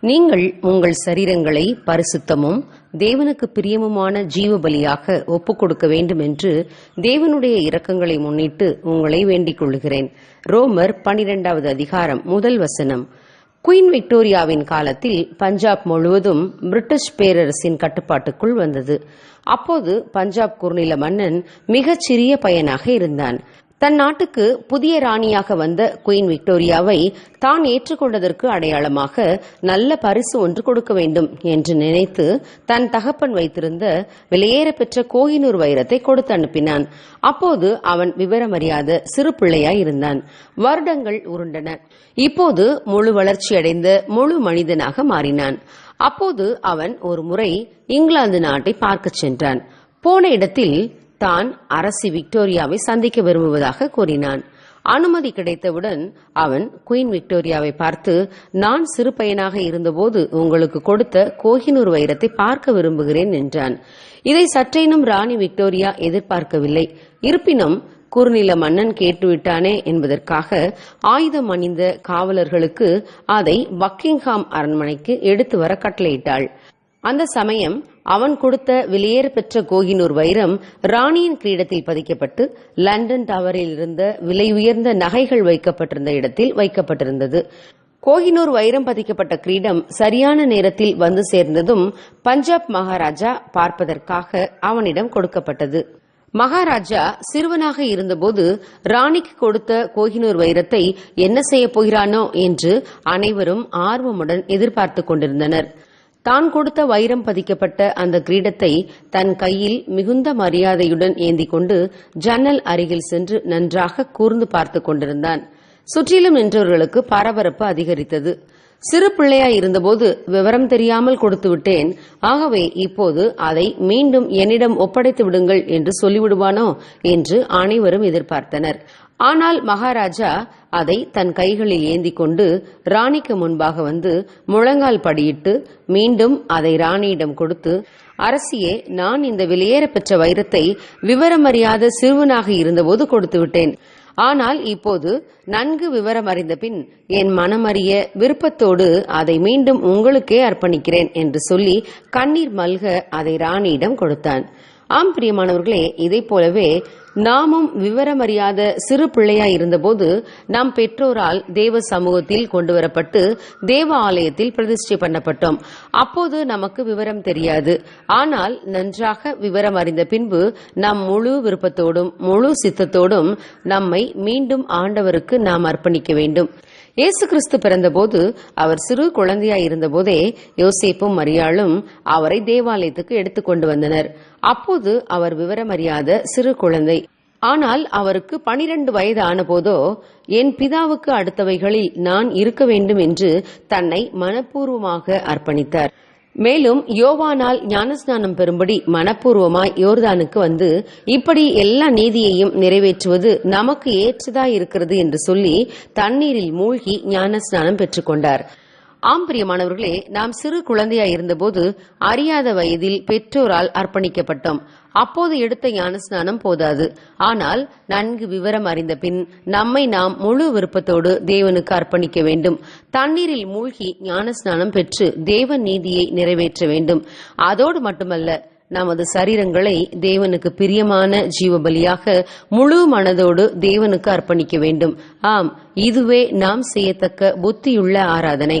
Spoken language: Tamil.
நீங்கள் உங்கள் சரீரங்களை பரிசுத்தமும் தேவனுக்கு பிரியமுமான ஜீவ பலியாக ஒப்புக் கொடுக்க வேண்டும் என்று தேவனுடைய இரக்கங்களை முன்னிட்டு உங்களை வேண்டிக் கொள்கிறேன் ரோமர் பனிரெண்டாவது அதிகாரம் முதல் வசனம். குயின் விக்டோரியாவின் காலத்தில் பஞ்சாப் முழுவதும் பிரிட்டிஷ் பேரரசின் கட்டுப்பாட்டுக்குள் வந்தது. அப்போது பஞ்சாப் குறுநில மன்னன் மிகச் சிறிய பையனாக இருந்தான். தன் நாட்டுக்கு புதிய ராணியாக வந்த குயின் விக்டோரியாவை தான் ஏற்றுக்கொண்டதற்கு அடையாளமாக நல்ல பரிசு ஒன்று கொடுக்க வேண்டும் என்று நினைத்து தன் தகப்பன் வைத்திருந்த விலையேற பெற்ற கோகினூர் வைரத்தை கொடுத்து அனுப்பினான். அப்போது அவன் விவரமறியாத சிறு பிள்ளையாய் இருந்தான். வருடங்கள் உருண்டன. இப்போது முழு வளர்ச்சியடைந்த முழு மனிதனாக மாறினான். அப்போது அவன் ஒரு முறை இங்கிலாந்து நாட்டை பார்க்கச் சென்றான். போன இடத்தில் தான் அரசி விக்டோரியாவை சந்திக்க விரும்புவதாக கூறினான். அனுமதி கிடைத்தவுடன் அவன் குயின் விக்டோரியாவை பார்த்து நான் சிறு பையனாக இருந்தபோது உங்களுக்கு கொடுத்த கோஹினூர் வைரத்தை பார்க்க விரும்புகிறேன் என்றான். இதை சற்றேனும் ராணி விக்டோரியா எதிர்பார்க்கவில்லை. இருப்பினும் குறுநில மன்னன் கேட்டுவிட்டானே என்பதற்காக ஆயுதம் அணிந்த காவலர்களுக்கு அதை பக்கிங்ஹாம் அரண்மனைக்கு எடுத்து வர கட்டளையிட்டாள். அந்த சமயம் அவன் கொடுத்த விலையேற பெற்ற கோகினூர் வைரம் ராணியின் கிரீடத்தில் பதிக்கப்பட்டு லண்டன் டவரில் இருந்த விலை உயர்ந்த நகைகள் வைக்கப்பட்டிருந்த இடத்தில் வைக்கப்பட்டிருந்தது. கோகினூர் வைரம் பதிக்கப்பட்ட கிரீடம் சரியான நேரத்தில் வந்து சேர்ந்ததும் பஞ்சாப் மகாராஜா பார்ப்பதற்காக அவனிடம் கொடுக்கப்பட்டது. மகாராஜா சிறுவனாக இருந்தபோது ராணிக்கு கொடுத்த கோகினூர் வைரத்தை என்ன செய்யப் போகிறானோ என்று அனைவரும் ஆர்வமுடன் எதிர்பார்த்துக் கொண்டிருந்தனர். தான் கொடுத்த வைரம் பதிக்கப்பட்ட அந்த கிரீடத்தை தன் கையில் மிகுந்த மரியாதையுடன் ஏந்தி கொண்டு ஜன்னல் அருகில் சென்று நன்றாக கூர்ந்து பார்த்துக் கொண்டிருந்தான். சுற்றிலும் நின்றவர்களுக்கு பரபரப்பு அதிகரித்தது. சிறு பிள்ளையா இருந்தபோது விவரம் தெரியாமல் கொடுத்து விட்டேன். ஆகவே இப்போது அதை மீண்டும் என்னிடம் ஒப்படைத்து விடுங்கள் என்று சொல்லிவிடுவானோ என்று அனைவரும் எதிர்பார்த்தனர். ஆனால் மகாராஜா அதை தன் கைகளில் ஏந்தி கொண்டு ராணிக்கு முன்பாக வந்து முழங்கால் படியிட்டு மீண்டும் அதை ராணியிடம் கொடுத்து அரசியே நான் இந்த விலையேற பெற்ற வைரத்தை விவரமறியாத சிறுவனாக இருந்தபோது கொடுத்து விட்டேன். ஆனால் இப்போது நன்கு விவரம் அறிந்த பின் என் மனமறிய விருப்பத்தோடு அதை மீண்டும் உங்களுக்கே அர்ப்பணிக்கிறேன் என்று சொல்லி கண்ணீர் மல்க அதை ராணியிடம் கொடுத்தான். ஆம் பிரியமானவர்களே இதை போலவே நாமும் விவரமறியாத சிறு பிள்ளையாய் இருந்தபோது நம் பெற்றோரால் தேவ சமூகத்தில் கொண்டு வரப்பட்டு தேவ ஆலயத்தில் பிரதிஷ்டை பண்ணப்பட்டோம். அப்போது நமக்கு விவரம் தெரியாது. ஆனால் நன்றாக விவரம் அறிந்த பின்பு நம் முழு விருப்பத்தோடும் முழு சித்தத்தோடும் நம்மை மீண்டும் ஆண்டவருக்கு நாம் அர்ப்பணிக்க வேண்டும். இயேசு கிறிஸ்து பிறந்தபோது அவர் சிறு குழந்தையாய் இருந்தபோதே யோசேப்பும் மரியாளும் அவரை தேவாலயத்துக்கு எடுத்துக்கொண்டு வந்தனர். அப்போது அவர் விவரமறியாத சிறு குழந்தை. ஆனால் அவருக்கு பனிரெண்டு வயது ஆனபோதோ என் பிதாவுக்கு அடுத்தவைகளில் நான் இருக்க வேண்டும் என்று தன்னை மனப்பூர்வமாக அர்ப்பணித்தார். மேலும் யோவானால் ஞானஸ்நானம் பெறும்படி மனப்பூர்வமாய் யோர்தானுக்கு வந்து இப்படி எல்லா நீதியையும் நிறைவேற்றுவது நமக்கு ஏற்றதா இருக்கிறது என்று சொல்லி தண்ணீரில் மூழ்கி ஞானஸ்நானம் பெற்றுக்கொண்டார். ஆம் பிரியமானவர்களே நாம் சிறு குழந்தையாய் இருந்தபோது அறியாத வயதில் பெற்றோரால் அர்ப்பணிக்கப்பட்டோம். அப்போது எடுத்த ஞானஸ்நானம் போதாது. ஆனால் நன்கு விவரம் அறிந்த பின் நம்மை நாம் முழு விருப்பத்தோடு தேவனுக்கு அர்ப்பணிக்க வேண்டும். தண்ணீரில் மூழ்கி ஞானஸ்நானம் பெற்று தேவன் நீதியை நிறைவேற்ற வேண்டும். அதோடு மட்டுமல்ல நமது சரீரங்களை தேவனுக்கு பிரியமான ஜீவபலியாக முழு மனதோடு தேவனுக்கு அர்ப்பணிக்க வேண்டும். ஆம் இதுவே நாம் செய்யத்தக்க புத்தியுள்ள ஆராதனை.